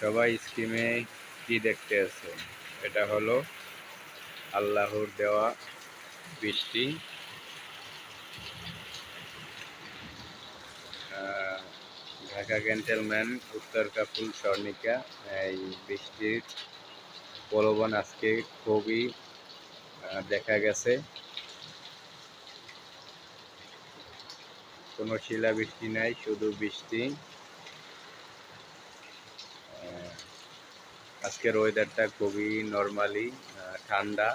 সবাই স্কিমে কি দেখতে আছে? এটা হলো আল্লাহর দেওয়া বৃষ্টি। ঢাকা ক্যান্টেলম্যান উত্তর কাপুল স্বর্ণিকা, এই বৃষ্টির প্রলোভন আজকে খুবই দেখা গেছে। কোনো শিলাবৃষ্টি নাই, শুধু বৃষ্টি। আজকের ওয়েদারটা খুবই নর্মালি ঠান্ডা।